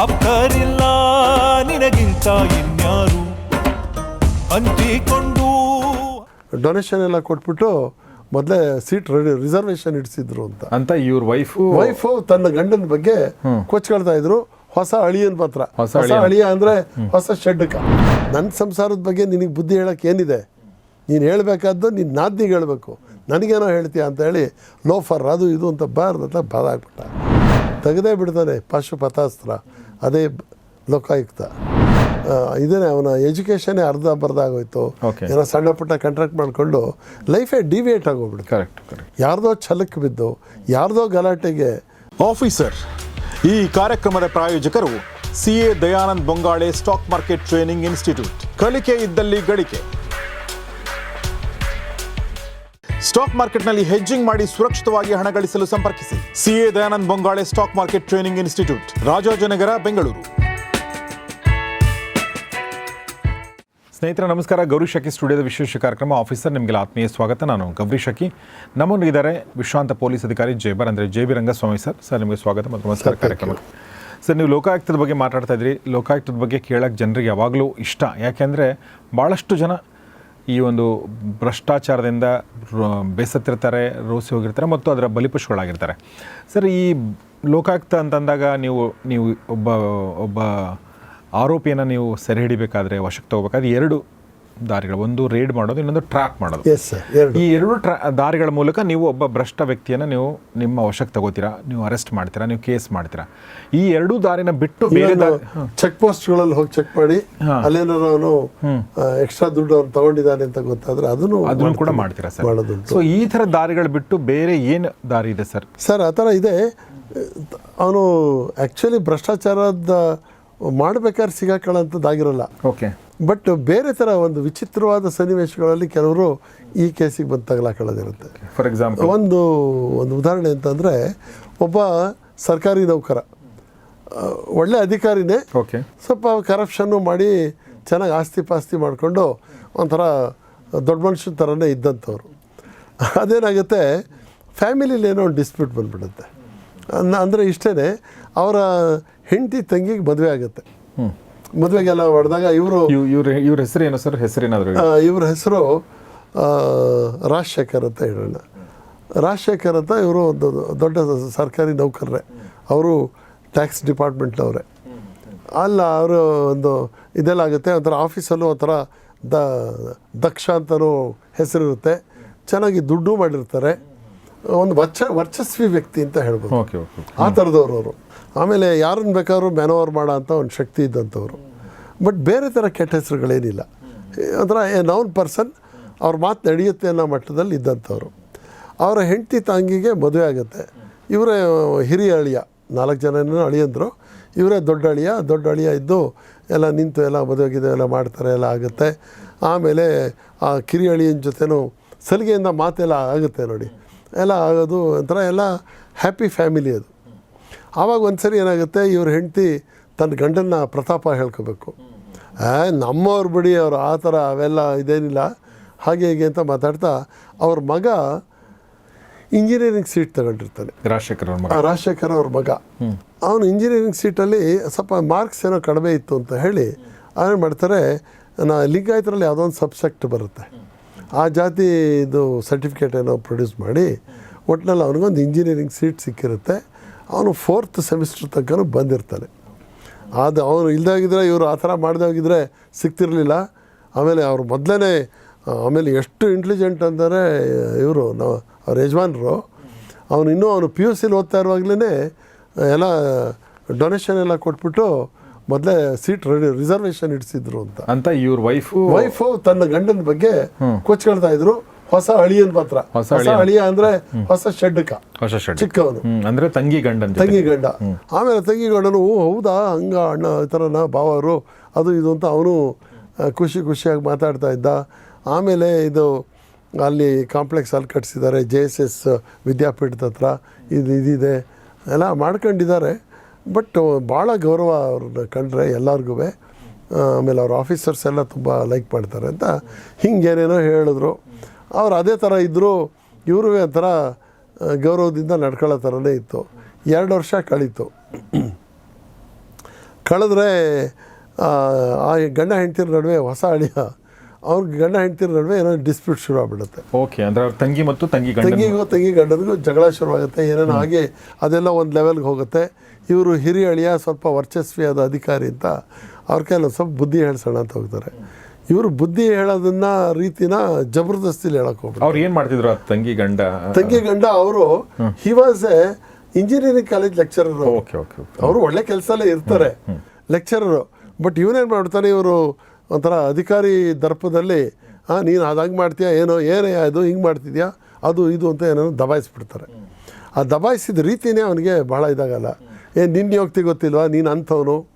ಆಪ್ತರಿಲ್ಲ ನಿನಗಿಂತ ಇನ್ಯಾರು? ಅಂಟಿಕೊಂಡು. ಡೊನೇಷನ್ ಎಲ್ಲ ಕೊಟ್ಬಿಟ್ಟು ಮೊದಲೇ ಸೀಟ್ ರೆಡಿ ರಿಸರ್ವೇಶನ್ ಇಡಿಸಿದ್ರು ಅಂತ. ಅಂತ ಇವ್ರ ವೈಫು ವೈಫು ತನ್ನ ಗಂಡನ ಬಗ್ಗೆ ಕೊಚ್ಕೊಳ್ತಾ ಇದ್ರು. ಹೊಸ ಅಳಿಯನ್ ಪತ್ರ ಹೊಸ ಅಳಿಯ. ಅಂದ್ರೆ ಹೊಸ ಶೆಡ್ಕ. ನನ್ನ ಸಂಸಾರದ ಬಗ್ಗೆ ನಿನಗೆ ಬುದ್ಧಿ ಹೇಳಕ್ ಏನಿದೆ? ನೀನು ಹೇಳಬೇಕಾದ್ದು ನಿನ್ನ ನಾದ್ನಿಗೆ ಹೇಳ್ಬೇಕು. ನನಗೇನೋ ಹೇಳ್ತೀಯ ಅಂತ ಹೇಳಿ ಲೋಫರ್ ಅದು ಇದು ಅಂತ ಬಾರ್ದ ಅಂತ ಬಾದಾಗ್ಬಿಟ್ಟ ತೆಗೆದೇ ಬಿಡ್ತಾನೆ ಪಾಶುಪತಾಸ್ತ್ರ ಅದೇ ಲೋಕಾಯುಕ್ತ. ಇದನ್ನೇ ಇದೇನೆ ಅವನ ಎಜುಕೇಷನ್ನೇ ಅರ್ಧ ಬರ್ಧ ಆಗೋಯ್ತು. ಏನೋ ಸಣ್ಣ ಪುಟ್ಟ ಕಾಂಟ್ರಾಕ್ಟ್ ಮಾಡಿಕೊಂಡು ಲೈಫೇ ಡಿವಿಯೇಟ್ ಆಗೋಗ್ಬಿಡ್ತು ಕರೆಕ್ಟ್ ಕರೆಕ್ಟ್ ಯಾರ್ದೋ ಛಲಕ್ಕೆ ಬಿದ್ದು ಯಾರ್ದೋ ಗಲಾಟೆಗೆ. ಆಫೀಸರ್ ಈ ಕಾರ್ಯಕ್ರಮದ ಪ್ರಾಯೋಜಕರು C A Dayanand Bongale stock market training institute ಕಲಿಕೆ ಇದ್ದಲ್ಲಿ ಗಳಿಕೆ. ಸ್ಟಾಕ್ ಮಾರ್ಕೆಟ್ನಲ್ಲಿ ಹೆಜ್ಜಿಂಗ್ ಮಾಡಿ ಸುರಕ್ಷಿತವಾಗಿ ಹಣ ಗಳಿಸಲು ಸಂಪರ್ಕಿಸಿ. CA Dayanand Bongale stock market training institute Rajajinagar Bengaluru. ಸ್ನೇಹಿತರೆ ನಮಸ್ಕಾರ. ಗೌರಿ ಶಕಿ ಸ್ಟುಡಿಯೋದ ವಿಶೇಷ ಕಾರ್ಯಕ್ರಮ ಆಫೀಸರ್ ನಿಮಗೆಲ್ಲ ಆತ್ಮೀಯ ಸ್ವಾಗತ. ನಾನು ಗೌರಿ ಶಕಿ ನಮ್ಮೊಂದಿಗಿದ್ದಾರೆ ವಿಶ್ರಾಂತ ಪೊಲೀಸ್ ಅಧಿಕಾರಿ ಜೈಬರ್ ಅಂದರೆ J B Rangaswamy sir. Sir ನಿಮಗೆ ಸ್ವಾಗತ ಮತ್ತು ನಮಸ್ಕಾರ ಕಾರ್ಯಕ್ರಮಕ್ಕೆ. ಸರ್ ನೀವು ಲೋಕಾಯುಕ್ತದ ಬಗ್ಗೆ ಮಾತಾಡ್ತಾ ಇದ್ರಿ. ಲೋಕಾಯುಕ್ತದ ಬಗ್ಗೆ ಕೇಳೋಕ್ಕೆ ಜನರಿಗೆ ಯಾವಾಗಲೂ ಇಷ್ಟ. ಯಾಕೆಂದರೆ ಭಾಳಷ್ಟು ಜನ ಈ ಒಂದು ಭ್ರಷ್ಟಾಚಾರದಿಂದ ಬೇಸತ್ತಿರ್ತಾರೆ, ರೋಸಿ ಹೋಗಿರ್ತಾರೆ ಮತ್ತು ಅದರ ಬಲಿಪಶುಗಳಾಗಿರ್ತಾರೆ. ಸರ್, ಈ ಲೋಕಾಯುಕ್ತ ಅಂತಂದಾಗ ನೀವು ನೀವು ಒಬ್ಬ ಒಬ್ಬ ಆರೋಪಿಯನ್ನು ನೀವು ಸೆರೆ ಹಿಡಿಬೇಕಾದ್ರೆ ವಶಕ್ಕೆ ತಗೋಬೇಕಾದ್ರೆ ಎರಡು ದಾರಿಗಳು. ಒಂದು ರೇಡ್ ಮಾಡೋದು ಇನ್ನೊಂದು ಟ್ರ್ಯಾಕ್ ಮಾಡೋದು. ಎಸ್ ಸರ್ ಈ ಎರಡು ಟ್ರಾ ದಾರಿಗಳ ಮೂಲಕ ನೀವು ಒಬ್ಬ ಭ್ರಷ್ಟ ವ್ಯಕ್ತಿಯನ್ನು ನೀವು ನಿಮ್ಮ ವಶಕ್ಕೆ ತಗೋತೀರಾ? ನೀವು ಅರೆಸ್ಟ್ ಮಾಡ್ತೀರಾ? ನೀವು ಕೇಸ್ ಮಾಡ್ತೀರಾ? ಈ ಎರಡೂ ದಾರಿನ ಬಿಟ್ಟು ಬೇರೆ ಚೆಕ್ ಪೋಸ್ಟ್ಗಳಲ್ಲಿ ಹೋಗಿ ಚೆಕ್ ಮಾಡಿ ಅಲ್ಲೇನಾರು ಅವನು ಎಕ್ಸ್ಟ್ರಾ ದುಡ್ಡು ಅವ್ನು ತಗೊಂಡಿದ್ದಾನೆ ಅಂತ ಗೊತ್ತಾದ್ರೆ ಅದನ್ನು ಅದನ್ನು ಕೂಡ ಮಾಡ್ತೀರಾ ಸರ್ ಸೊ ಈ ಥರ ದಾರಿಗಳು ಬಿಟ್ಟು ಬೇರೆ ಏನು ದಾರಿ ಇದೆ ಸರ್ ಸರ್ ಆ ಥರ ಇದೆ. ಅವನು ಆ್ಯಕ್ಚುಲಿ ಭ್ರಷ್ಟಾಚಾರದ ಮಾಡ್ಬೇಕಾದ್ರೆ ಸಿಗಾಕೊಳ್ಳೋಂಥದ್ದಾಗಿರಲ್ಲ ಓಕೆ ಬಟ್ ಬೇರೆ ಥರ ಒಂದು ವಿಚಿತ್ರವಾದ ಸನ್ನಿವೇಶಗಳಲ್ಲಿ ಕೆಲವರು ಈ ಕೇಸಿಗೆ ಬಂದು ತಗಲಾಕೊಳ್ಳೋದಿರುತ್ತೆ ಫಾರ್ ಎಕ್ಸಾಂಪಲ್ ಒಂದು ಒಂದು ಉದಾಹರಣೆ ಅಂತಂದರೆ ಒಬ್ಬ ಸರ್ಕಾರಿ ನೌಕರ. ಒಳ್ಳೆ ಅಧಿಕಾರಿನೇ ಓಕೆ ಸ್ವಲ್ಪ ಕರಪ್ಷನ್ನು ಮಾಡಿ ಚೆನ್ನಾಗಿ ಆಸ್ತಿ ಪಾಸ್ತಿ ಮಾಡಿಕೊಂಡು ಒಂಥರ ದೊಡ್ಡ ಮನುಷ್ಯನ ಥರನೇ ಇದ್ದಂಥವ್ರು. ಅದೇನಾಗುತ್ತೆ? ಫ್ಯಾಮಿಲಿಲಿ ಏನೋ ಒಂದು ಡಿಸ್ಪ್ಯೂಟ್ ಬಂದ್ಬಿಡುತ್ತೆ. ಅಂದರೆ ಇಷ್ಟೇ ಅವರ ಹೆಂಡತಿ ತಂಗಿಗೆ ಮದುವೆ ಆಗುತ್ತೆ. ಮದುವೆಗೆಲ್ಲ ಹೊಡೆದಾಗ ಇವರು ಇವ್ರ ಇವ್ರ ಹೆಸರು ಏನು ಸರ್? ಹೆಸರೇನಾದ್ರು ಇವ್ರ ಹೆಸರು ರಾಜಶೇಖರ್ ಅಂತ ಹೇಳೋಣ. ರಾಜಶೇಖರ್ ಅಂತ ಇವರು ಒಂದು ದೊಡ್ಡ ಸರ್ಕಾರಿ ನೌಕರರೇ. ಅವರು ಟ್ಯಾಕ್ಸ್ ಡಿಪಾರ್ಟ್ಮೆಂಟ್ನವರೇ. ಅಲ್ಲ ಅವರು ಒಂದು ಇದೆಲ್ಲ ಆಗುತ್ತೆ ಒಂಥರ ಆಫೀಸಲ್ಲೂ ಒಂಥರ ದ ದಕ್ಷ ಅಂತಲೂ ಹೆಸರಿರುತ್ತೆ. ಚೆನ್ನಾಗಿ ದುಡ್ಡು ಮಾಡಿರ್ತಾರೆ. ಒಂದು ವರ್ಚ ವರ್ಚಸ್ವಿ ವ್ಯಕ್ತಿ ಅಂತ ಹೇಳ್ಬೋದು. ಓಕೆ ಓಕೆ ಆ ಥರದವ್ರು ಅವರು ಆಮೇಲೆ ಯಾರನ್ನು ಬೇಕಾದ್ರೂ ಮ್ಯಾನೋವರ್ ಮಾಡೋ ಅಂತ ಒಂದು ಶಕ್ತಿ ಇದ್ದಂಥವ್ರು. ಬಟ್ ಬೇರೆ ಥರ ಕೆಟ್ಟ ಹೆಸರುಗಳೇನಿಲ್ಲ. ಒಂಥರ ಎ ನೌನ್ ಪರ್ಸನ್ ಅವ್ರ ಮಾತು ನಡೆಯುತ್ತೆ ಅನ್ನೋ ಮಟ್ಟದಲ್ಲಿ ಇದ್ದಂಥವ್ರು. ಅವರ ಹೆಂಡತಿ ತಂಗಿಗೆ ಮದುವೆ ಆಗುತ್ತೆ. ಇವರೇ ಹಿರಿಯ ಅಳಿಯ ನಾಲ್ಕು ಜನನೂ ಅಳಿಯಂದರು. ಇವರೇ ದೊಡ್ಡ ಅಳಿಯ ದೊಡ್ಡ ಅಳಿಯ ಇದ್ದು ಎಲ್ಲ ನಿಂತು ಎಲ್ಲ ಮದುವೆಗಿದು ಎಲ್ಲ ಮಾಡ್ತಾರೆ ಎಲ್ಲ ಆಗುತ್ತೆ. ಆಮೇಲೆ ಆ ಕಿರಿಯ ಅಳಿಯನ ಜೊತೆನೂ ಸಲಿಗೆಯಿಂದ ಮಾತೆಲ್ಲ ಆಗುತ್ತೆ ನೋಡಿ. ಎಲ್ಲ ಆಗೋದು ಒಂಥರ ಎಲ್ಲ ಹ್ಯಾಪಿ ಫ್ಯಾಮಿಲಿ ಅದು. ಆವಾಗ ಒಂದ್ಸರಿ ಏನಾಗುತ್ತೆ ಇವ್ರ ಹೆಂಡತಿ ತನ್ನ ಗಂಡನ್ನ ಪ್ರತಾಪ ಹೇಳ್ಕೋಬೇಕು. ನಮ್ಮವ್ರ ಬಿಡಿ ಅವರು ಆ ಥರ ಅವೆಲ್ಲ ಇದೇನಿಲ್ಲ ಹಾಗೆ ಹೀಗೆ ಅಂತ ಮಾತಾಡ್ತಾ ಅವ್ರ ಮಗ ಇಂಜಿನಿಯರಿಂಗ್ ಸೀಟ್ ತಗೊಂಡಿರ್ತಾನೆ. ರಾಜಶೇಖರ್ ಅವ್ರ ಮಗ. ಆ ರಾಜಶೇಖರ್ ಅವ್ರ ಮಗ. ಅವನು ಇಂಜಿನಿಯರಿಂಗ್ ಸೀಟಲ್ಲಿ ಸ್ವಲ್ಪ ಮಾರ್ಕ್ಸ್ ಏನೋ ಕಡಿಮೆ ಇತ್ತು ಅಂತ ಹೇಳಿ ಏನು ಮಾಡ್ತಾರೆ ನಾ ಲಿಂಗಾಯತರಲ್ಲಿ ಯಾವುದೋ ಒಂದು ಸಬ್ಸೆಕ್ಟ್ ಬರುತ್ತೆ. ಆ ಜಾತಿ ಇದು ಏನೋ ಪ್ರೊಡ್ಯೂಸ್ ಮಾಡಿ ಒಟ್ಟಿನಲ್ಲಿ ಅವನಿಗೊಂದು ಇಂಜಿನಿಯರಿಂಗ್ ಸೀಟ್ ಸಿಕ್ಕಿರುತ್ತೆ. ಅವನು ಫೋರ್ತ್ ಸೆಮಿಸ್ಟರ್ ತನಕ ಬಂದಿರ್ತಾನೆ. ಅದು ಅವನು ಇಲ್ದಾಗಿದ್ದರೆ ಇವರು ಆ ಥರ ಮಾಡ್ದಾಗಿದ್ರೆ ಸಿಗ್ತಿರಲಿಲ್ಲ ಆಮೇಲೆ ಅವ್ರು ಮೊದಲೇ ಆಮೇಲೆ ಎಷ್ಟು ಇಂಟೆಲಿಜೆಂಟ್ ಅಂದರೆ ಇವರು, ನಾವು ಅವ್ರ ಯಜಮಾನರು. ಅವನು ಇನ್ನೂ ಅವನು ಪಿ ಯು ಸಿಲಿ ಓದ್ತಾ ಇರುವಾಗಲೇ ಎಲ್ಲ ಡೊನೇಷನ್ ಎಲ್ಲ ಕೊಟ್ಬಿಟ್ಟು ಮೊದಲೇ ಸೀಟ್ ರೆಡಿ ರಿಸರ್ವೇಶನ್ ಇಡಿಸಿದ್ರು ಅಂತ. ಅಂತ ಇವ್ರ ವೈಫು ವೈಫು ತನ್ನ ಗಂಡನ ಬಗ್ಗೆ ಕೊಚ್ಕೊಳ್ತಾ ಇದ್ರು. ಹೊಸ ಅಳಿಯನ್ ಮಾತ್ರ. ಹೊಸ ಅಳಿಯ ಅಂದ್ರೆ ಹೊಸ ಶೆಡ್ಕ ಹೊಸ ಶೆಡ್ ಚಿಕ್ಕವನು. ಅಂದ್ರೆ ತಂಗಿ ಗಂಡ ಜೊತೆ. ತಂಗಿ ಗಂಡ. ಆಮೇಲೆ ತಂಗಿ ಗಂಡನು "ಓ, ಹೌದಾ? ಹಂಗ ಅಣ್ಣ ಈ ಥರನ ಭಾವರು ಅದು ಇದು ಅಂತ ಅವನು ಖುಷಿ ಖುಷಿಯಾಗಿ ಮಾತಾಡ್ತಾ ಇದ್ದ. ಆಮೇಲೆ ಇದು ಅಲ್ಲಿ ಕಾಂಪ್ಲೆಕ್ಸ್ ಅಲ್ಲಿ ಕಟ್ಸಿದ್ದಾರೆ ಜೆ ಎಸ್ ಎಸ್ ವಿದ್ಯಾಪೀಠದ ಹತ್ರ. ಇದು ಇದಿದೆ. ಎಲ್ಲ ಮಾಡ್ಕೊಂಡಿದ್ದಾರೆ. ಬಟ್ ಭಾಳ ಗೌರವ ಅವ್ರನ್ನ ಕಂಡ್ರೆ ಎಲ್ಲರಿಗೂ ಆಮೇಲೆ ಅವ್ರ ಆಫೀಸರ್ಸ್ ಎಲ್ಲ ತುಂಬ ಲೈಕ್ ಮಾಡ್ತಾರೆ ಅಂತ ಹಿಂಗೇನೇನೋ ಹೇಳಿದ್ರು. ಅವ್ರು ಅದೇ ಥರ ಇದ್ದರು ಇವರು ಒಂಥರ ಗೌರವದಿಂದ ನಡ್ಕೊಳ್ಳೋ ಥರನೇ ಇತ್ತು. ಎರಡು ವರ್ಷ ಕಳೀತು. ಕಳೆದ್ರೆ ಆ ಗಂಡ ಹೆಂಡ್ತಿರ ನಡುವೆ ಹೊಸ ಅಳಿಯ ಅವ್ರಿಗೆ ಗಂಡ ಹೆಂಡ್ತಿರ ನಡುವೆ ಏನೋ ಡಿಸ್ಪ್ಯೂಟ್ ಶುರು ಆಗ್ಬಿಡುತ್ತೆ. ಓಕೆ ಅಂದ್ರೆ ಅವ್ರ ತಂಗಿ ಮತ್ತು ತಂಗಿ ಗಂಡ ತಂಗಿಗೂ ತಂಗಿ ಗಂಡನಿಗೂ ಜಗಳ ಶುರುವಾಗುತ್ತೆ ಏನೇನೋ ಹಾಗೆ ಅದೆಲ್ಲ ಒಂದು ಲೆವೆಲ್ಗೆ ಹೋಗುತ್ತೆ. ಇವರು ಹಿರಿಯ ಅಳಿಯ ಸ್ವಲ್ಪ ವರ್ಚಸ್ವಿಯಾದ ಅಧಿಕಾರಿ ಅಂತ ಅವ್ರ ಕೈಲಿ ಒಂದ್ ಸ್ವಲ್ಪ ಬುದ್ಧಿ ಹೇಳ್ಸೋಣ ಅಂತ ಹೋಗ್ತಾರೆ. ಇವರು ಬುದ್ಧಿ ಹೇಳೋದನ್ನ ರೀತಿನ ಜಬರ್ದಸ್ತಿಲಿ ಹೇಳಕ್ ಹೋಗ್ಬಿಟ್ಟು ಅವ್ರು ಏನ್ ಮಾಡ್ತಿದ್ರು ಆ ತಂಗಿ ಗಂಡ? ತಂಗಿ ಗಂಡ ಅವರು he was a engineering college lecturer okay okay ಅವರು ಒಳ್ಳೆ ಕೆಲಸಲ್ಲೇ ಇರ್ತಾರೆ. ಲೆಕ್ಚರರು ಬಟ್ ಇವನೇನು ಮಾಡ್ತಾನೆ ಇವರು ಒಂಥರ ಅಧಿಕಾರಿ ದರ್ಪದಲ್ಲಿ ಹಾಂ ನೀನು ಅದಂಗೆ ಮಾಡ್ತೀಯಾ? ಏನೋ ಏನೇ ಅದು ಹಿಂಗೆ ಮಾಡ್ತಿದ್ಯಾ? ಅದು, ಇದು ಅಂತ ಏನೋ ದಬಾಯಿಸ್ಬಿಡ್ತಾರೆ. ಆ ದಬಾಯಿಸಿದ ರೀತಿನೇ ಅವನಿಗೆ ಭಾಳ ಇದಾಗಲ್ಲ. ಏನು ನಿನ್ನ ಯೋಗ್ತಿ ಗೊತ್ತಿಲ್ವಾ? ನೀನು ಅಂಥವನು.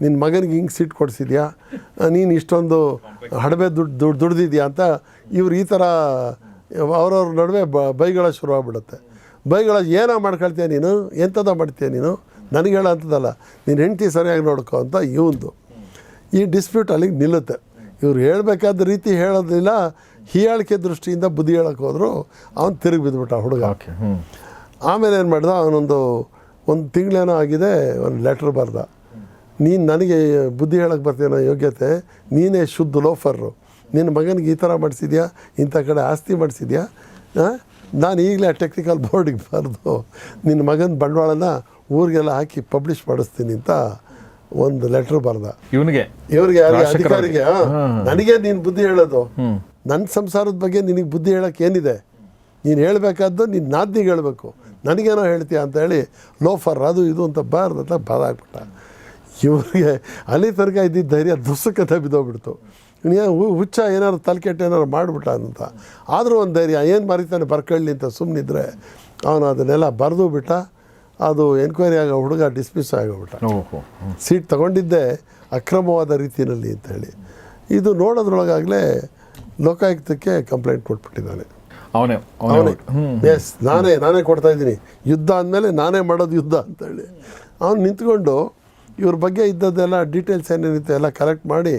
ನಿನ್ನ ಮಗನಿಗೆ ಹಿಂಗೆ ಸೀಟ್ ಕೊಡಿಸಿದ್ಯಾ? ನೀನು ಇಷ್ಟೊಂದು ಹಡಬೆ ದುಡ್ಡು ದುಡ್ಡು ದುಡ್ದಿದ್ಯಾ? ಅಂತ ಇವ್ರು ಈ ಥರ, ಅವ್ರವ್ರ ನಡುವೆ ಬ, ಬೈಗಳ ಶುರು ಆಗ್ಬಿಡುತ್ತೆ. ಬೈಗಳ, ಏನೋ ಮಾಡ್ಕೊಳ್ತೀಯ ನೀನು? ಎಂಥದ ಮಾಡ್ತೀಯ ನೀನು? ನನಗೆ ಹೇಳೋ ಅಂಥದ್ದಲ್ಲ. ನೀನು ಹೆಂಡ್ತಿ ಸರಿಯಾಗಿ ನೋಡ್ಕೋ ಅಂತ ಇವಂದು. ಈ ಡಿಸ್ಪ್ಯೂಟ್ ಅಲ್ಲಿಗೆ ನಿಲ್ಲುತ್ತೆ. ಇವ್ರು ಹೇಳಬೇಕಾದ ರೀತಿ ಹೇಳೋದಿಲ್ಲ. ಹೀಯಾಳಿಕೆ ದೃಷ್ಟಿಯಿಂದ ಬುದ್ಧಿ ಹೇಳಕ್ಕೆ ಹೋದ್ರು ಅವನು ತಿರುಗಿ ಬಿದ್ದುಬಿಟ್ಟ ಹುಡುಗ. ಆಮೇಲೆ ಏನು ಮಾಡ್ದ? ಅವನೊಂದು ಒಂದು ತಿಂಗಳೇನೋ ಆಗಿದೆ ಒಂದು ಲೆಟ್ರ್ ಬರ್ದ. ನೀನು ನನಗೆ ಬುದ್ಧಿ ಹೇಳಕ್ಕೆ ಬರ್ತೀನೋ ಯೋಗ್ಯತೆ ನೀನೇ ಶುದ್ಧ ಲೋಫರು ನಿನ್ನ ಮಗನಿಗೆ ಈ ಥರ ಮಾಡಿಸಿದ್ಯಾ? ಇಂಥ ಕಡೆ ಆಸ್ತಿ ಮಾಡಿಸಿದ್ಯಾ? ನಾನು ಈಗಲೇ ಟೆಕ್ನಿಕಲ್ ಬೋರ್ಡಿಗೆ ಬರೆದು ನಿನ್ನ ಮಗನ ಬಂಡವಾಳನ ಊರಿಗೆಲ್ಲ ಹಾಕಿ ಪಬ್ಲಿಷ್ ಮಾಡಿಸ್ತೀನಿ ಅಂತ ಒಂದು ಲೆಟರ್ ಬರ್ದ. ಇವನಿಗೆ? ಇವ್ರಿಗೆ ಯಾರಿಗೆ? ಅಧಿಕಾರಿಗೆ. ನನಗೆ ನೀನು ಬುದ್ಧಿ ಹೇಳೋದು. ನನ್ನ ಸಂಸಾರದ ಬಗ್ಗೆ ನಿನಗೆ ಬುದ್ಧಿ ಹೇಳಕ್ಕೆ ಏನಿದೆ? ನೀನು ಹೇಳಬೇಕಾದ್ದು ನಿನ್ನ ನಾದ್ನಿಗೆ ಹೇಳಬೇಕು. ನನಗೇನೋ ಹೇಳ್ತೀಯ ಅಂತ ಹೇಳಿ ಲೋಫರ್ ಅದು ಇದು ಅಂತ ಬಾರ್ದು ಅಂತ ಬಾದಾಗ್ಬಿಟ್ಟ ಇವ್ರಿಗೆ ಅಲ್ಲಿ ತನಕ ಇದ್ದಿದ್ದ ಧೈರ್ಯ ದುಸ್ಸಕತೆ ಬಿದ್ದೋಗ್ಬಿಡ್ತು. ಇವನಿಗೆ ಹುಚ್ಚ ಏನಾದ್ರು ತಲೆಕೆಟ್ಟು ಏನಾದ್ರು ಮಾಡಿಬಿಟ್ಟ ಅಂತ. ಆದರೂ ಒಂದು ಧೈರ್ಯ ಏನು ಮರಿತಾನೆ ಬರ್ಕೊಳ್ಳಿ ಅಂತ ಸುಮ್ಮನಿದ್ರೆ ಅವನು ಅದನ್ನೆಲ್ಲ ಬರೆದು ಬಿಟ್ಟ. ಅದು ಎನ್ಕ್ವೈರಿ ಆಗೋ ಹುಡುಗ ಡಿಸ್ಮಿಸ್ ಆಗೋಗ್ಬಿಟ್ಟ. ಸೀಟ್ ತಗೊಂಡಿದ್ದೆ ಅಕ್ರಮವಾದ ರೀತಿಯಲ್ಲಿ ಅಂತ ಹೇಳಿ. ಇದು ನೋಡೋದ್ರೊಳಗಾಗಲೇ ಲೋಕಾಯುಕ್ತಕ್ಕೆ ಕಂಪ್ಲೇಂಟ್ ಕೊಟ್ಬಿಟ್ಟಿದ್ದಾನೆ. ಅವನೇ ಅವನೇ ಅವನೇ. ಎಸ್ ನಾನೇ ನಾನೇ ಕೊಡ್ತಾ ಇದ್ದೀನಿ. ಯುದ್ಧ ಅಂದಮೇಲೆ ನಾನೇ ಮಾಡೋದು ಯುದ್ಧ ಅಂತೇಳಿ ಅವ್ನು ನಿಂತ್ಕೊಂಡು ಇವ್ರ ಬಗ್ಗೆ ಇದ್ದದ್ದೆಲ್ಲ ಡೀಟೇಲ್ಸ್ ಏನೇನಿತ್ತು ಎಲ್ಲ ಕಲೆಕ್ಟ್ ಮಾಡಿ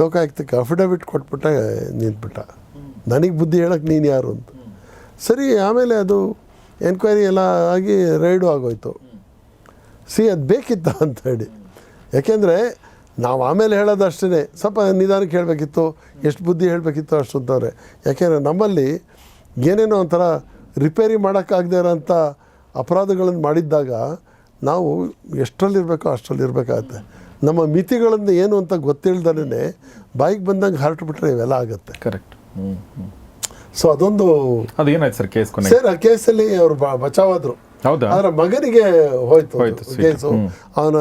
ಲೋಕಾಯುಕ್ತಕ್ಕೆ ಅಫಿಡವಿಟ್ ಕೊಟ್ಬಿಟ್ಟ ನಿಂತ್ಬಿಟ್ಟ. ನನಗೆ ಬುದ್ಧಿ ಹೇಳಕ್ಕೆ ನೀನು ಯಾರು ಅಂತ. ಸರಿ ಆಮೇಲೆ ಅದು ಎನ್ಕ್ವೈರಿ ಎಲ್ಲ ಆಗಿ ರೈಡು ಆಗೋಯ್ತು. ಸಿ, ಅದು ಬೇಕಿತ್ತ ಅಂತ ಹೇಳಿ. ಯಾಕೆಂದರೆ ನಾವು ಆಮೇಲೆ ಹೇಳೋದು ಅಷ್ಟೇ ಸ್ವಲ್ಪ ನಿಧಾನಕ್ಕೆ ಹೇಳಬೇಕಿತ್ತು, ಎಷ್ಟು ಬುದ್ಧಿ ಹೇಳಬೇಕಿತ್ತು ಅಷ್ಟು ಅಂತವ್ರೆ ಯಾಕೆಂದರೆ ನಮ್ಮಲ್ಲಿ ಏನೇನೋ ಒಂಥರ ರಿಪೇರಿ ಮಾಡೋಕ್ಕಾಗದೇ ಇರೋಂಥ ಅಪರಾಧಗಳನ್ನು ಮಾಡಿದ್ದಾಗ ನಾವು ಎಷ್ಟರಲ್ಲಿರಬೇಕೋ ಅಷ್ಟರಲ್ಲಿ ಇರಬೇಕಾಗತ್ತೆ ನಮ್ಮ ಮಿತಿಗಳನ್ನು ಏನು ಅಂತ ಗೊತ್ತಿಲ್ದೇ ಬಾಯಿಗೆ ಬಂದಂಗೆ ಹರಟ್ಬಿಟ್ರೆ ಇವೆಲ್ಲ ಆಗುತ್ತೆ. ಕರೆಕ್ಟ್. ಹ್ಞೂ ಸೊ ಅದೊಂದು ಅದೇನಾಯ್ತು ಸರ್ ಕೇಸ್ ಕೊನೆ ಸರ್ ಆ ಕೇಸಲ್ಲಿ ಅವರು ಬಚಾವಾದ್ರು. ಹೌದಾ? ಅದರ ಮಗನಿಗೆ ಹೋಯ್ತು. ಕೇಸು. ಅವನ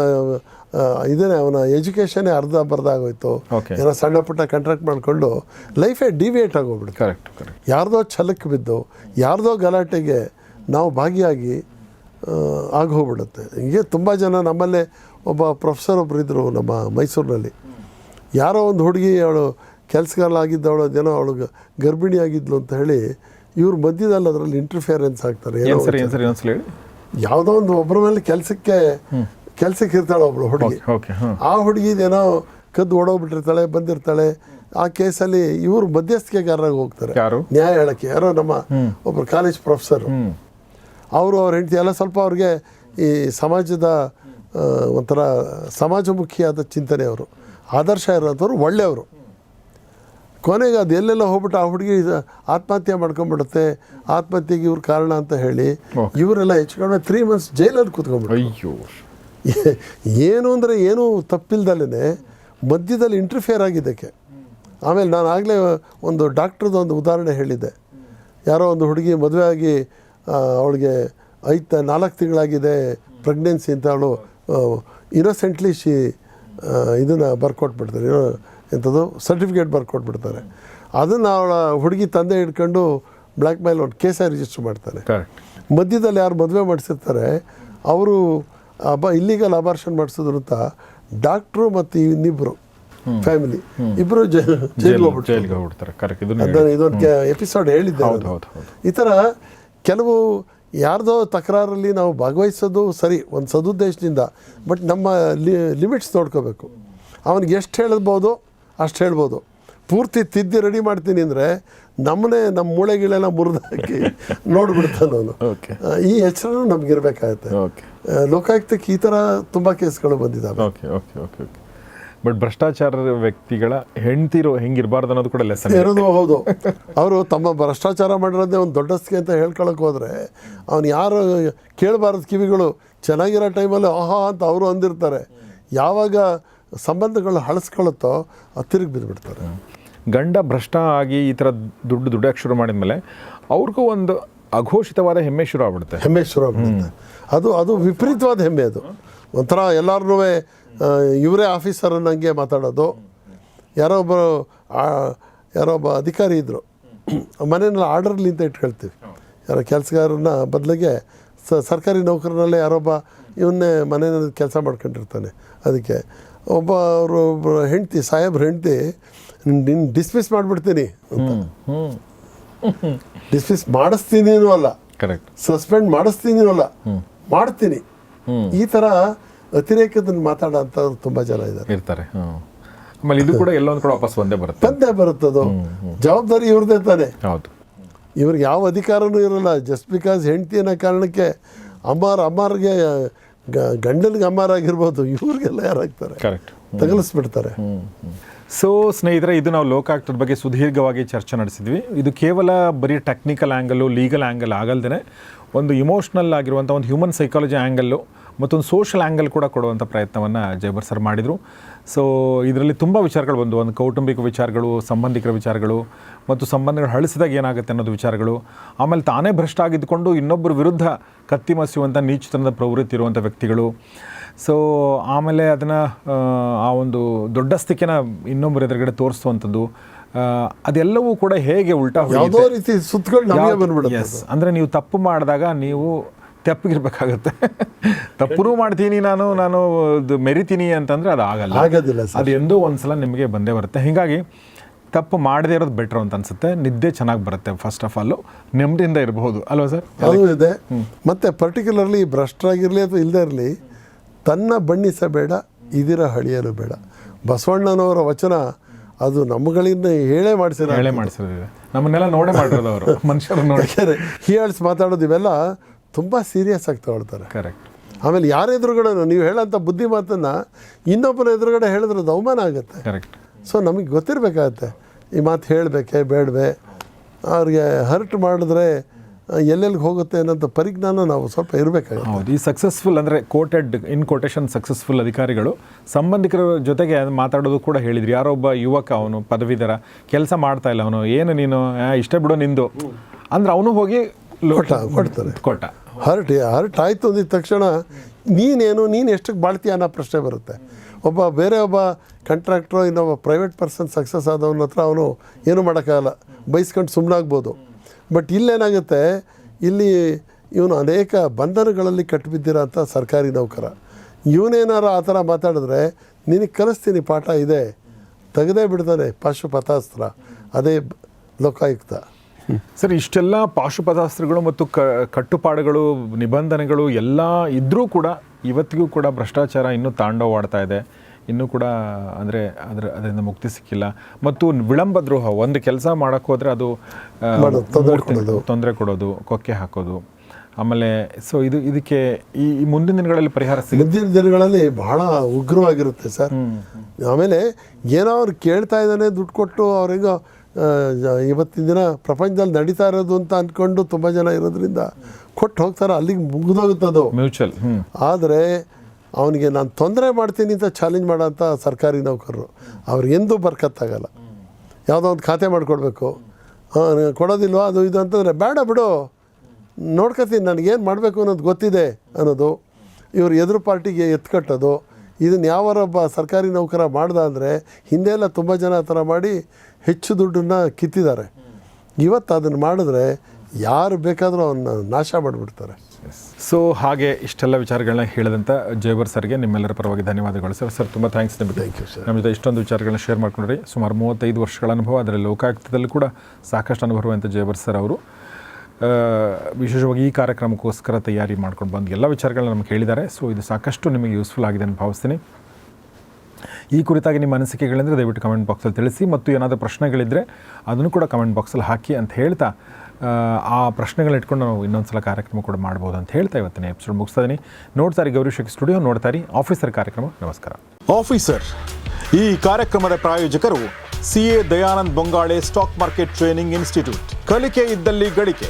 ಇದನ್ನೇ ಅವನ ಎಜುಕೇಷನ್ ಅರ್ಧ ಬರ್ಧ ಆಗೋಯ್ತು. ಏನೋ ಸಣ್ಣ ಪುಟ್ಟ ಕಾಂಟ್ರಾಕ್ಟ್ ಮಾಡಿಕೊಂಡು ಲೈಫೇ ಡಿವಿಯೇಟ್ ಆಗೋಗ್ಬಿಡುತ್ತೆ. ಕರೆಕ್ಟ್ ಕರೆಕ್ಟ್ ಯಾರ್ದೋ ಛಲಕ್ಕೆ ಬಿದ್ದು ಯಾರ್ದೋ ಗಲಾಟೆಗೆ ನಾವು ಭಾಗಿಯಾಗಿ ಆಗೋಗ್ಬಿಡುತ್ತೆ. ಹೋಗ್ಬಿಡುತ್ತೆ ಹೀಗೆ ತುಂಬ ಜನ ನಮ್ಮಲ್ಲೇ ಒಬ್ಬ ಪ್ರೊಫೆಸರ್ ಒಬ್ಬರು ಇದ್ದರು ನಮ್ಮ ಮೈಸೂರಿನಲ್ಲಿ. ಯಾರೋ ಒಂದು ಹುಡುಗಿ ಅವಳು ಕೆಲಸಗಾರಲಾಗಿದ್ದವಳು ಅದೇನೋ ಅವಳು ಗರ್ಭಿಣಿ ಆಗಿದ್ಲು ಅಂತ ಹೇಳಿ ಇವ್ರ ಮಧ್ಯದಲ್ಲಿ ಅದರಲ್ಲಿ ಇಂಟರ್ಫಿಯರೆನ್ಸ್ ಆಗ್ತಾರೆ. ಯಾವುದೋ ಒಂದು ಒಬ್ಬರ ಮೇಲೆ ಕೆಲಸಕ್ಕೆ ಕೆಲಸಕ್ಕೆ ಇರ್ತಾಳೆ ಒಬ್ಳು ಹುಡುಗಿ. ಆ ಹುಡುಗಿದೇನೋ ಕದ್ದು ಓಡೋಗ್ಬಿಟ್ಟಿರ್ತಾಳೆ ಬಂದಿರ್ತಾಳೆ. ಆ ಕೇಸಲ್ಲಿ ಇವರು ಮಧ್ಯಸ್ಥಿಕೆಗಾರರಾಗಿ ಹೋಗ್ತಾರೆ? ನ್ಯಾಯ ಹೇಳಕ್ಕೆ. ಯಾರೋ ನಮ್ಮ ಒಬ್ಬರು ಕಾಲೇಜ್ ಪ್ರೊಫೆಸರ್ ಅವರು ಅವ್ರ ಹೆಂಡತಿ ಎಲ್ಲ ಸ್ವಲ್ಪ ಅವ್ರಿಗೆ ಈ ಸಮಾಜದ ಒಂಥರ ಸಮಾಜಮುಖಿಯಾದ ಚಿಂತನೆ ಅವರು. ಆದರ್ಶ ಇರೋಂಥವ್ರು ಒಳ್ಳೆಯವರು. ಕೊನೆಗೆ ಅದು ಎಲ್ಲೆಲ್ಲ ಹೋಗ್ಬಿಟ್ಟು ಆ ಹುಡುಗಿ ಆತ್ಮಹತ್ಯೆ ಮಾಡ್ಕೊಂಡ್ಬಿಡುತ್ತೆ. ಆತ್ಮಹತ್ಯೆಗೆ ಇವ್ರ ಕಾರಣ ಅಂತ ಹೇಳಿ. ಇವರೆಲ್ಲ ಹೆಚ್ಕೊಂಡ್ರೆ ತ್ರೀ ಮಂತ್ಸ್ ಜೈಲಲ್ಲಿ ಕೂತ್ಕೊಂಡ್ಬಿಟ್ಟು ಅಯ್ಯೋ. ಏನು ಅಂದರೆ ಏನೂ ತಪ್ಪಿಲ್ದಲೇ ಮಧ್ಯದಲ್ಲಿ ಇಂಟರ್ಫಿಯರ್ ಆಗಿದ್ದಕ್ಕೆ. ಆಮೇಲೆ ನಾನು ಆಗಲೇ ಒಂದು ಡಾಕ್ಟ್ರದ್ದು ಒಂದು ಉದಾಹರಣೆ ಹೇಳಿದ್ದೆ. ಯಾರೋ ಒಂದು ಹುಡುಗಿ ಮದುವೆ ಆಗಿ ಅವಳಿಗೆ ಐದು ನಾಲ್ಕು ತಿಂಗಳಾಗಿದೆ ಪ್ರೆಗ್ನೆನ್ಸಿ ಅಂತ ಅವಳು ಇನ್ನೊಸೆಂಟ್ಲಿ ಶಿ ಇದನ್ನು ಬರ್ಕೊಟ್ಬಿಡ್ತಾರೆ ಏನೋ ಎಂಥದ್ದು ಸರ್ಟಿಫಿಕೇಟ್ ಬರ್ಕೊಟ್ಬಿಡ್ತಾರೆ. ಅದನ್ನು ಅವಳ ಹುಡುಗಿ ತಂದೆ ಹಿಡ್ಕೊಂಡು ಬ್ಲ್ಯಾಕ್ ಮೇಲ್ ಒಂದು ಕೇಸ ರಿಜಿಸ್ಟರ್ ಮಾಡ್ತಾರೆ ಕರೆಕ್ಟ್ ಮಧ್ಯದಲ್ಲಿ ಯಾರು ಮದುವೆ ಮಾಡಿಸಿರ್ತಾರೆ ಅವರು ಅಬ ಇಲ್ಲಿಗಲ್ ಅಬಾರ್ಷನ್ ಮಾಡಿಸಿದ್ರು ಅಂತ ಡಾಕ್ಟ್ರು ಮತ್ತು ಇನ್ನಿಬ್ಬರು ಫ್ಯಾಮಿಲಿ ಇಬ್ಬರು ಜೈಲಿಗೆ ಇದೊಂದು ಎಪಿಸೋಡ್ ಹೇಳಿದ್ದೆ ಈ ಥರ ಕೆಲವು ಯಾರ್ದೋ ತಕರಾರಲ್ಲಿ ನಾವು ಭಾಗವಹಿಸೋದು ಸರಿ ಒಂದು ಸದುದ್ದೇಶದಿಂದ ಬಟ್ ನಮ್ಮ ಲಿಮಿಟ್ಸ್ ನೋಡ್ಕೋಬೇಕು. ಅವನಿಗೆ ಎಷ್ಟು ಹೇಳ್ಬೋದು? ಅಷ್ಟು ಹೇಳ್ಬೋದು. ಪೂರ್ತಿ ತಿದ್ದಿ ರೆಡಿ ಮಾಡ್ತೀನಿ ಅಂದರೆ ನಮ್ಮನ್ನೇ ನಮ್ಮ ಮೂಳೆಗಳೆಲ್ಲ ಮುರಿದು ಹಾಕಿ ನೋಡ್ಬಿಡ್ತಾನೆ ಅವನು. ಈ ಎಚ್ಚರ ನಮಗಿರ್ಬೇಕಾಗತ್ತೆ. ಓಕೆ ಲೋಕಾಯುಕ್ತಕ್ಕೆ ಈ ಥರ ತುಂಬ ಕೇಸ್ಗಳು ಬಂದಿದ್ದಾವೆ. Okay okay okay okay but ಭ್ರಷ್ಟಾಚಾರ ವ್ಯಕ್ತಿಗಳ ಹೆಂಡ್ತಿರು ಹೆಂಗಿರಬಾರ್ದು ಅನ್ನೋದು ಕೂಡ ಲೆಸನ್ ಇರೋದು ಹೌದು. ಅವರು ತಮ್ಮ ಭ್ರಷ್ಟಾಚಾರ ಮಾಡಿರೋದೇ ಒಂದು ದೊಡ್ಡಸ್ತಿಗೆ ಅಂತ ಹೇಳ್ಕೊಳಕ್ಕೆ ಹೋದರೆ ಅವ್ನು ಯಾರು ಕೇಳಬಾರದು ಕಿವಿಗಳು. ಚೆನ್ನಾಗಿರೋ ಟೈಮಲ್ಲಿ ಆಹಾ ಅಂತ ಅವರು ಅಂದಿರ್ತಾರೆ. ಯಾವಾಗ ಸಂಬಂಧಗಳು ಹಳಸ್ಕೊಳ್ಳುತ್ತೋ ಅದು ತಿರುಗಿ ಬಿದ್ದುಬಿಡ್ತಾರೆ ಗಂಡ ಭ್ರಷ್ಟ ಆಗಿ ಈ ಥರ ದುಡ್ಡು ದುಡ್ಡಕ್ಕೆ ಶುರು ಮಾಡಿದ್ಮೇಲೆ ಅವ್ರಿಗೂ ಒಂದು ಅಘೋಷಿತವಾದ ಹೆಮ್ಮೆ ಶುರು ಆಗ್ಬಿಡುತ್ತೆ. ಹೆಮ್ಮೆ ಶುರು ಆಗ್ಬಿಡುತ್ತೆ. ಅದು ಅದು ವಿಪರೀತವಾದ ಹೆಮ್ಮೆ ಅದು. ಒಂಥರ ಎಲ್ಲರೂ ಇವರೇ ಆಫೀಸರ್ ಅನ್ನಂಗೆ ಮಾತಾಡೋದು. ಯಾರೋ ಒಬ್ಬರು ಆ- ಯಾರೋ ಒಬ್ಬ ಅಧಿಕಾರಿ ಇದ್ದರು ಮನೆಯಲ್ಲಿ ಆರ್ಡರ್ಲಿ ಅಂತ ಇಟ್ಕೊಳ್ತೀವಿ. ಯಾರೋ ಕೆಲಸಗಾರನ ಬದಲಿಗೆ ಸ ಸರ್ಕಾರಿ ನೌಕರನಲ್ಲೇ ಯಾರೊಬ್ಬ ಇವನ್ನೇ ಮನೆಯಲ್ಲಿ ಕೆಲಸ ಮಾಡ್ಕೊಂಡಿರ್ತಾನೆ. ಅದಕ್ಕೆ ಒಬ್ಬ ಅವರು ಒಬ್ಬ ಹೆಂಡ್ತಿ ಸಾಹೇಬ್ರ ಹೆಂಡ್ತಿ ನಿನ್ನ ಡಿಸ್ಮಿಸ್ ಮಾಡಿಬಿಡ್ತೀನಿ ಅಂತ. ಡಿಸ್ಮಿಸ್ ಮಾಡಿಸ್ತೀನಿ ಅಲ್ಲ. ಕರೆಕ್ಟ್ ಸಸ್ಪೆಂಡ್ ಮಾಡಿಸ್ತೀನಿ ಅಲ್ಲ. ಮಾಡ್ತೀನಿ. ಈ ಥರ ಅತಿರೇಕದನ್ನ ಮಾತಾಡೋ ಅಂಥವ್ರು ತುಂಬ ಜನ ಇದ್ದಾರೆ. ಇರ್ತಾರೆ ಆಮೇಲೆ ಇದು ಕೂಡ ಎಲ್ಲೊಂದು ಕೂಡ ವಾಪಸ್ ಬಂದೇ ಬರುತ್ತೆ. ಬಂದೇ ಬರುತ್ತದು ಜವಾಬ್ದಾರಿ ಇವ್ರದ್ದೇ ತಾನೆ. ಹೌದು. ಇವ್ರಿಗೆ ಯಾವ ಅಧಿಕಾರನೂ ಇರಲ್ಲ. ಜಸ್ಟ್ ಬಿಕಾಸ್ ಹೆಂಡ್ತಿ ಅನ್ನೋ ಕಾರಣಕ್ಕೆ ಅಮ್ಮಾರ್ ಅಮ್ಮಾರಿಗೆ ಗ- ಗಂಡನಿಗೆ ಅಮ್ಮಾರಾಗಿರ್ಬೋದು ಇವ್ರಿಗೆಲ್ಲ ಯಾರಾಗ್ತಾರೆ ಕರೆಕ್ಟ್ ತಗಲಿಸ್ಬಿಡ್ತಾರೆ. ಸೊ ಸ್ನೇಹಿತರೆ ಇದು ನಾವು ಲೋಕ ಆಗ್ತದ ಬಗ್ಗೆ ಸುದೀರ್ಘವಾಗಿ ಚರ್ಚೆ ನಡೆಸಿದ್ವಿ. ಇದು ಕೇವಲ ಬರೀ ಟೆಕ್ನಿಕಲ್ ಆ್ಯಂಗಲ್ಲು ಲೀಗಲ್ ಆ್ಯಂಗಲ್ ಆಗಲ್ದೇ ಒಂದು ಇಮೋಷ್ನಲ್ ಆಗಿರುವಂಥ ಒಂದು ಹ್ಯೂಮನ್ ಸೈಕಾಲಜಿ ಆ್ಯಂಗಲ್ಲು ಮತ್ತೊಂದು ಸೋಷಿಯಲ್ ಆ್ಯಂಗಲ್ ಕೂಡ ಕೊಡುವಂಥ ಪ್ರಯತ್ನವನ್ನು ಜೈಬರ್ ಸರ್ ಮಾಡಿದರು. ಸೊ ಇದರಲ್ಲಿ ತುಂಬ ವಿಚಾರಗಳು ಬಂದವು ಒಂದು ಕೌಟುಂಬಿಕ ವಿಚಾರಗಳು ಸಂಬಂಧಿಕರ ವಿಚಾರಗಳು ಮತ್ತು ಸಂಬಂಧಗಳು ಹಳಿಸಿದಾಗ ಏನಾಗುತ್ತೆ ಅನ್ನೋದು ವಿಚಾರಗಳು. ಆಮೇಲೆ ತಾನೇ ಭ್ರಷ್ಟ ಆಗಿದ್ದುಕೊಂಡು ಇನ್ನೊಬ್ಬರ ವಿರುದ್ಧ ಕತ್ತಿ ಮಸಿಯುವಂಥ ನೀಚತನದ ಪ್ರವೃತ್ತಿ ಇರುವಂಥ ವ್ಯಕ್ತಿಗಳು. ಸೊ ಆಮೇಲೆ ಅದನ್ನು ಆ ಒಂದು ದೊಡ್ಡಸ್ತಿಕೆನ ಇನ್ನೊಬ್ಬರ ಎದುರುಗಡೆ ತೋರಿಸುವಂಥದ್ದು. ಅದೆಲ್ಲವೂ ಕೂಡ ಹೇಗೆ ಉಲ್ಟಾ ಯಾವುದೋ ರೀತಿ ಸುತ್ತಗಳು ಎಸ್ ಅಂದರೆ ನೀವು ತಪ್ಪು ಮಾಡಿದಾಗ ನೀವು ತೆಪ್ಪಗಿರ್ಬೇಕಾಗತ್ತೆ. ತಪ್ಪು ಮಾಡ್ತೀನಿ ನಾನು ನಾನು ಇದು ಮೆರಿತೀನಿ ಅಂತಂದರೆ ಅದು ಆಗಲ್ಲ. ಆಗೋದಿಲ್ಲ ಸರ್. ಅದು ಎಂದೋ ಒಂದ್ಸಲ ನಿಮಗೆ ಬಂದೇ ಬರುತ್ತೆ. ಹೀಗಾಗಿ ತಪ್ಪು ಮಾಡದೇ ಇರೋದು ಬೆಟ್ರ್ ಅಂತ ಅನ್ಸುತ್ತೆ. ನಿದ್ದೆ ಚೆನ್ನಾಗಿ ಬರುತ್ತೆ ಫಸ್ಟ್ ಆಫ್ ಆಲ್ ನೆಮ್ಮದಿಯಿಂದ ಇರಬಹುದು. ಅಲ್ವಾ ಸರ್? ಅದು ಇದೆ. ಮತ್ತೆ ಪರ್ಟಿಕ್ಯುಲರ್ಲಿ ಭ್ರಷ್ಟರಾಗಿರಲಿ ಅಥವಾ ಇಲ್ಲದೇ ಇರಲಿ ತನ್ನ ಬಣ್ಣಿಸಬೇಡ ಇದಿರ ಹಳಿಯಲು ಬೇಡ. ಬಸವಣ್ಣನವರ ವಚನ ಅದು ನಮ್ಮಗಳಿಂದ ಹೇಳೇ ಮಾಡಿಸಿದ ಹೇಳೇ ಮಾಡಿಸಿರೋದಿದೆ. ನಮ್ಮನ್ನೆಲ್ಲ ನೋಡೇ ಮಾಡಿರೋದು ಅವರು. ಮನುಷ್ಯರು ನೋಡಿದ್ದಾರೆ ಹೀಯಾಳ್ಸಿ ಮಾತಾಡೋದು ಇವೆಲ್ಲ ತುಂಬ ಸೀರಿಯಸ್ ಆಗಿ ತಗೊಳ್ತಾರೆ. ಕರೆಕ್ಟ್ ಆಮೇಲೆ ಯಾರ ಎದುರುಗಡೆ ನೀವು ಹೇಳೋಂಥ ಬುದ್ಧಿ ಮಾತನ್ನು ಇನ್ನೊಬ್ಬರ ಎದುರುಗಡೆ ಹೇಳಿದ್ರೆ ಅವಮಾನ ಆಗುತ್ತೆ. ಕರೆಕ್ಟ್ ಸೊ ನಮಗೆ ಗೊತ್ತಿರಬೇಕಾಗತ್ತೆ. ಈ ಮಾತು ಹೇಳಬೇಕೆ ಬೇಡವೆ? ಅವ್ರಿಗೆ ಹರ್ಟ್ ಮಾಡಿದ್ರೆ ಎಲ್ಲೆಲ್ಲಿಗೆ ಹೋಗುತ್ತೆ ಅನ್ನೋಂಥ ಪರಿಜ್ಞಾನ ನಾವು ಸ್ವಲ್ಪ ಇರಬೇಕಾಗುತ್ತೆ. ಹೌದು ಈ ಸಕ್ಸಸ್ಫುಲ್ ಅಂದರೆ ಕೋಟೆಡ್ ಇನ್ ಕೋಟೇಶನ್ ಸಕ್ಸಸ್ಫುಲ್ ಅಧಿಕಾರಿಗಳು ಸಂಬಂಧಿಕರ ಜೊತೆಗೆ ಮಾತಾಡೋದು ಕೂಡ ಹೇಳಿದ್ರು. ಒಬ್ಬ ಯುವಕ ಅವನು ಪದವೀಧರ ಕೆಲಸ ಮಾಡ್ತಾ ಇಲ್ಲ ಅವನು ಏನು ನೀನು? ಇಷ್ಟೇ ಬಿಡು ನಿಂದು. ಅಂದ್ರೆ ಅವನು ಹೋಗಿ ಲೋಟ ಕೊಡ್ತಾರೆ. ಕೊಟ್ಟ. ಹರ್ಟ್ ಹರ್ಟ್ ಆಯಿತು ಅಂದಿದ ತಕ್ಷಣ ನೀನೇನು, ನೀನು ಎಷ್ಟಕ್ಕೆ ಬಾಳ್ತೀಯ ಅನ್ನೋ ಪ್ರಶ್ನೆ ಬರುತ್ತೆ. ಒಬ್ಬ ಬೇರೆ ಒಬ್ಬ ಕಂಟ್ರಾಕ್ಟ್ರು ಇನ್ನೊಬ್ಬ ಪ್ರೈವೇಟ್ ಪರ್ಸನ್ ಸಕ್ಸಸ್ ಆದವನ ಹತ್ರ ಅವನು ಏನು ಮಾಡೋಕ್ಕಾಗಲ್ಲ. ಬೈಸ್ಕೊಂಡು ಸುಮ್ಮನಾಗ್ಬೋದು ಬಟ್ ಇಲ್ಲೇನಾಗುತ್ತೆ, ಇಲ್ಲಿ ಇವನು ಅನೇಕ ಬಂಧನಗಳಲ್ಲಿ ಕಟ್ಟಿಬಿದ್ದಿರೋಂಥ ಸರ್ಕಾರಿ ನೌಕರ. ಇವನೇನಾರು ಆ ಥರ ಮಾತಾಡಿದ್ರೆ, ನಿನಗೆ ಕಲಿಸ್ತೀನಿ, ಪಾಠ ಇದೆ. ತೆಗೆದೇ ಬಿಡ್ತಾನೆ ಪಾಶುಪತಾಸ್ತ್ರ ಅದೇ ಲೋಕಾಯುಕ್ತ. ಸರ್ ಇಷ್ಟೆಲ್ಲ ಪಾಶುಪದಾಸ್ತ್ರಗಳು ಮತ್ತು ಕ ಕಟ್ಟುಪಾಡುಗಳು ನಿಬಂಧನೆಗಳು ಎಲ್ಲ ಇದ್ದರೂ ಕೂಡ ಇವತ್ತಿಗೂ ಕೂಡ ಭ್ರಷ್ಟಾಚಾರ ಇನ್ನೂ ತಾಂಡವಾಡ್ತಾ ಇದೆ. ಇನ್ನೂ ಕೂಡ ಅಂದರೆ ಅದರ ಅದರಿಂದ ಮುಕ್ತಿ ಸಿಕ್ಕಿಲ್ಲ. ಮತ್ತು ವಿಳಂಬ ದ್ರೋಹ ಒಂದು ಕೆಲಸ ಮಾಡೋಕ್ಕೆ ಹೋದರೆ ಅದು ತೊಂದ್ರೆ ಕೊಡೋದು. ಕೊಕ್ಕೆ ಹಾಕೋದು. ಆಮೇಲೆ ಸೊ ಇದು ಇದಕ್ಕೆ ಈ ಮುಂದಿನ ದಿನಗಳಲ್ಲಿ ಪರಿಹಾರ ಮುಂದಿನ ದಿನಗಳಲ್ಲಿ ಬಹಳ ಉಗ್ರವಾಗಿರುತ್ತೆ ಸರ್. ಆಮೇಲೆ ಏನೋ ಅವ್ರು ಕೇಳ್ತಾ ಇದ್ದಾನೆ ದುಡ್ಡು ಕೊಟ್ಟು ಅವ್ರಿಗೋ ಇವತ್ತಿನ ದಿನ ಪ್ರಪಂಚದಲ್ಲಿ ನಡೀತಾ ಇರೋದು ಅಂತ ಅಂದ್ಕೊಂಡು ತುಂಬ ಜನ ಇರೋದ್ರಿಂದ ಕೊಟ್ಟು ಹೋಗ್ತಾರೆ ಅಲ್ಲಿಗೆ ಮುಗಿದೋಗುತ್ತದು ಮ್ಯೂಚುವಲ್ ಆದರೆ ಅವನಿಗೆ ನಾನು ತೊಂದರೆ ಮಾಡ್ತೀನಿ ಅಂತ ಚಾಲೆಂಜ್ ಮಾಡೋಂಥ ಸರ್ಕಾರಿ ನೌಕರರು. ಅವ್ರು ಎಂದೂ ಬರ್ಕತ್ತಾಗಲ್ಲ. ಯಾವುದೋ ಒಂದು ಖಾತೆ ಮಾಡಿಕೊಡ್ಬೇಕು. ಹಾಂ ಕೊಡೋದಿಲ್ವಾ ಅದು ಇದು ಅಂತಂದರೆ ಬೇಡ ಬಿಡು. ನೋಡ್ಕೊತೀನಿ ನನಗೇನು ಮಾಡಬೇಕು ಅನ್ನೋದು ಗೊತ್ತಿದೆ ಅನ್ನೋದು. ಇವರು ಎದುರು ಪಾರ್ಟಿಗೆ ಎತ್ಕಟ್ಟೋದು ಇದನ್ನು ಯಾವರೊಬ್ಬ ಸರ್ಕಾರಿ ನೌಕರ ಮಾಡ್ದ ಅಂದರೆ ಹಿಂದೆಲ್ಲ ತುಂಬ ಜನ ಆ ಥರ ಮಾಡಿ ಹೆಚ್ಚು ದುಡ್ಡನ್ನು ಕಿತ್ತಿದ್ದಾರೆ. ಇವತ್ತು ಅದನ್ನು ಮಾಡಿದ್ರೆ ಯಾರು ಬೇಕಾದರೂ ಅವನ್ನ ನಾಶ ಮಾಡಿಬಿಡ್ತಾರೆ. ಸೊ ಹಾಗೆ ಇಷ್ಟೆಲ್ಲ ವಿಚಾರಗಳನ್ನ ಹೇಳಿದಂಥ ಜಯಬರ್ ಸರ್ಗೆ ನಿಮ್ಮೆಲ್ಲರ ಪರವಾಗಿ ಧನ್ಯವಾದಗಳು ಸರ್. ಸರ್ ತುಂಬ ಥ್ಯಾಂಕ್ಸ್ ನಿಮಗೆ. ಥ್ಯಾಂಕ್ ಯು ಸರ್ ನಮ್ಮ ಜೊತೆ ಇಷ್ಟೊಂದು ವಿಚಾರಗಳನ್ನ ಶೇರ್ ಮಾಡ್ಕೊಂಡ್ರಿ. ಸುಮಾರು ಮೂವತ್ತೈದು ವರ್ಷಗಳ ಅನುಭವ ಅದರ ಲೋಕಾಯುಕ್ತದಲ್ಲೂ ಕೂಡ ಸಾಕಷ್ಟು ಅನುಭವ ಅಂತ ಜಯಬರ್ ಸರ್ ಅವರು. ವಿಶೇಷವಾಗಿ ಈ ಕಾರ್ಯಕ್ರಮಕ್ಕೋಸ್ಕರ ತಯಾರಿ ಮಾಡ್ಕೊಂಡು ಬಂದು ಎಲ್ಲ ವಿಚಾರಗಳನ್ನ ನಮ್ಗೆ ಹೇಳಿದ್ದಾರೆ. ಸೊ ಇದು ಸಾಕಷ್ಟು ನಿಮಗೆ ಯೂಸ್ಫುಲ್ ಆಗಿದೆ ಅಂತ ಭಾವಿಸ್ತೀನಿ. ಈ ಕುರಿತಾಗಿ ನಿಮ್ಮ ಅನಿಸಿಕೆಗಳೆಂದರೆ ದಯವಿಟ್ಟು ಕಮೆಂಟ್ ಬಾಕ್ಸಲ್ಲಿ ತಿಳಿಸಿ. ಮತ್ತು ಏನಾದರೂ ಪ್ರಶ್ನೆಗಳಿದ್ದರೆ ಅದನ್ನು ಕೂಡ ಕಮೆಂಟ್ ಬಾಕ್ಸಲ್ಲಿ ಹಾಕಿ ಅಂತ ಹೇಳ್ತಾ ಆ, ಪ್ರಶ್ನೆಗಳನ್ನ ಇಟ್ಕೊಂಡು ನಾವು ಇನ್ನೊಂದು ಸಲ ಕಾರ್ಯಕ್ರಮ ಕೂಡ ಮಾಡ್ಬೋದು ಅಂತ ಹೇಳ್ತಾ ಇವತ್ತಿನ ಎಪಿಸೋಡ್ ಮುಗಿಸ್ತಾ ಇದ್ದೀನಿ ನೋಡ್ತಾರೆ ಗೌರಿ ಶಕ್ತಿ ಸ್ಟುಡಿಯೋ ನೋಡ್ತಾರೆ ಆಫೀಸರ್ ಕಾರ್ಯಕ್ರಮ. ನಮಸ್ಕಾರ. ಆಫೀಸರ್ ಈ ಕಾರ್ಯಕ್ರಮದ ಪ್ರಾಯೋಜಕರು C A Dayanand Bongale stock market training institute ಕಲಿಕೆ ಇದ್ದಲ್ಲಿ ಗಳಿಕೆ.